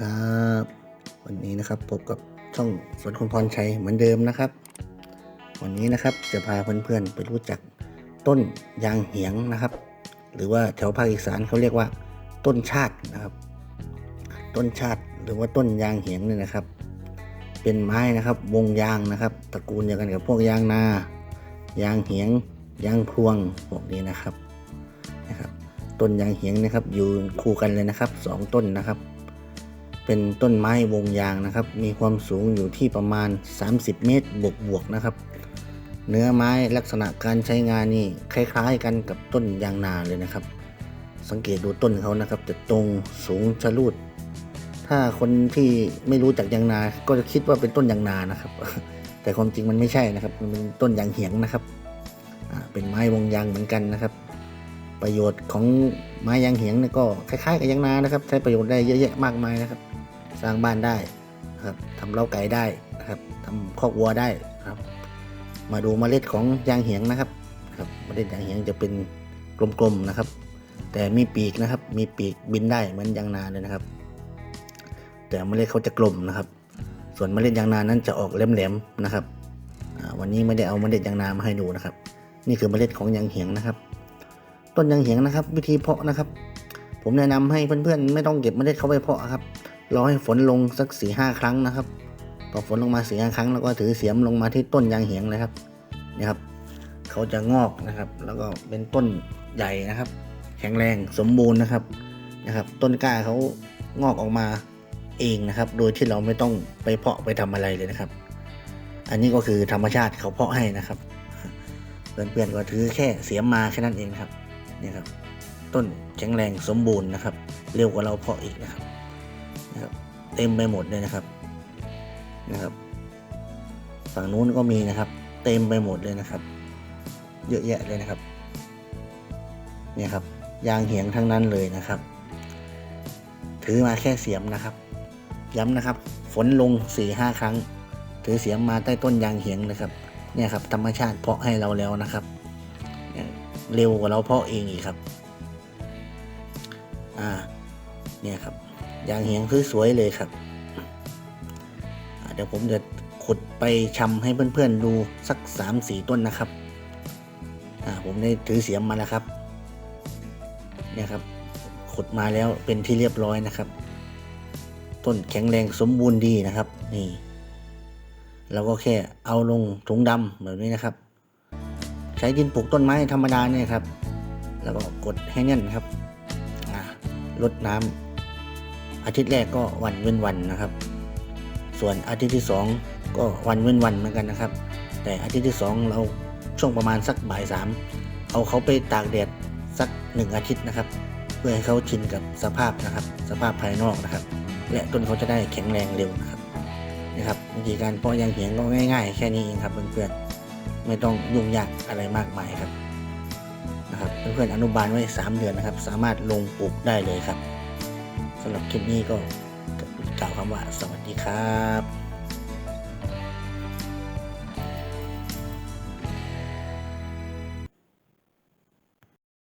ครับพบกับช่องสวนคุณพรชัยเหมือนเดิมนะครับ วันนี้นะครับจะพาเพื่อนๆไปรู้จักต้นยางเหียงนะครับ หรือว่าแถวภาคอีสานเขาเรียกว่า ต้นชาตินะครับ ต้นชาติหรือว่าต้นยางเหียงเนี่ยนะครับ เป็นไม้นะครับ วงยางนะครับตระกูลเดียวกันกับพวกยางนา ยางเหียงยางพวงพวกนี้นะครับนะครับต้นยางเหียงนะครับ อยู่คู่กันเลยนะครับสองต้นนะครับ เป็นต้นไม้วงยางนะครับ มีความสูงอยู่ที่ประมาณ 30 เมตรบวกบวกๆนะครับ เนื้อไม้ลักษณะการใช้งานนี่คล้ายๆ กันกับต้นยางนาเลยนะครับ สังเกตดูต้นเขานะครับจะตรงสูงชะลูด ถ้าคนที่ไม่รู้จักยางนา ก็จะคิดว่าเป็นต้นยางนานะครับ แต่ความจริงมันไม่ใช่นะครับ มันเป็นต้นยางเหียงนะครับเป็นไม้วงยางเหมือนกันนะครับ ประโยชน์ของไม้ยางเหียงเนี่ยก็คล้ายๆกับยางนานะครับ ใช้ประโยชน์ได้เยอะแยะมากมายนะครับ สร้างบ้านได้ครับทำเล้าไก่ได้นะครับทำคอกวัวได้ครับ มาดูเมล็ดของยางเหียงนะครับครับเมล็ดยางเหียงจะเป็นกลมๆนะครับ แต่มีปีกนะครับ มีปีกบินได้เหมือนยางนาเลยนะครับ แต่เมล็ดเขาจะกลมนะครับ ส่วนเมล็ดยางนานั้นจะออกแหลมๆนะครับวันนี้ไม่ได้เอาเมล็ดยางนามาให้ดูนะครับ นี่คือเมล็ดของยางเหียงนะครับ ต้นยางเหียงนะครับ วิธีเพาะนะครับ ผมแนะนำให้เพื่อนๆ ไม่ต้องเก็บเมล็ดเขาไปเพาะครับ รอให้ฝนลงสักสี่ห้าครั้งนะครับพอฝนลงมาสี่ห้าครั้งแล้วก็ถือเสียมลงมาที่ต้นยางเหียงเลยครับนี่ครับ เขาจะงอกนะครับ แล้วก็เป็นต้นใหญ่นะครับ แข็งแรงสมบูรณ์นะครับนะครับ ต้นกล้าเขางอกออกมาเองนะครับ โดยที่เราไม่ต้องไปเพาะไปทำอะไรเลยนะครับ อันนี้ก็คือธรรมชาติเขาเพาะให้นะครับเพื่อนๆก็ถือแค่เสียมมาแค่นั้นเองครับนี่ครับ ต้นแข็งแรงสมบูรณ์นะครับ เร็วกว่าเราเพาะอีกนะครับ เต็มไปหมดเลยนะครับนะครับ ฝั่งนู้นก็มีนะครับ เต็มไปหมดเลยนะครับ เยอะแยะเลยนะครับ เนี่ยครับ ยางเหียงทั้งนั้นเลยนะครับ ถือมาแค่เสียมนะครับ ย้ำนะครับ ฝนลงสี่ห้าครั้ง ถือเสียมมาใต้ต้นยางเหียงนะครับ เนี่ยครับ ธรรมชาติเพาะให้เราแล้วนะครับ เร็วกว่าเราเพาะเองอีกครับ อ่า เนี่ยครับ ยางเหียงสวยๆเลยครับเดี๋ยวผมจะขุดไปชำให้เพื่อนๆดูสักสามสี่ต้นนะครับผมได้ถือเสียมมาแล้วครับ เนี่ยครับขุดมาแล้วเป็นที่เรียบร้อยนะครับ ต้นแข็งแรงสมบูรณ์ดีนะครับ นี่เราก็แค่เอาลงถุงดำแบบนี้นะครับ ใช้ดินปลูกต้นไม้ธรรมดาเนี่ยครับ แล้วก็กดให้แน่นครับลดน้ำ อาทิตย์แรกก็วันเว้นวันนะครับ ส่วนอาทิตย์ที่สองก็วันเว้นวันเหมือนกันนะครับ แต่อาทิตย์ที่สองเราช่วงประมาณสักบ่ายสามเอาเขาไปตากแดดสักหนึ่งอาทิตย์นะครับ เพื่อให้เขาชินกับสภาพนะครับ สภาพภายนอกนะครับ และต้นเขาจะได้แข็งแรงเร็วนะครับนะครับวิธีการเพาะยางเหียงก็ง่าย ๆ แค่นี้เองครับเพื่อนๆไม่ต้องยุ่งยากอะไรมากมายครับนะครับเพื่อนๆอนุบาลไว้ 3 เดือนนะครับ สามารถลงปลูกได้เลยครับ สำหรับคลิปนี้ก็กล่าวคำว่าสวัสดีครับ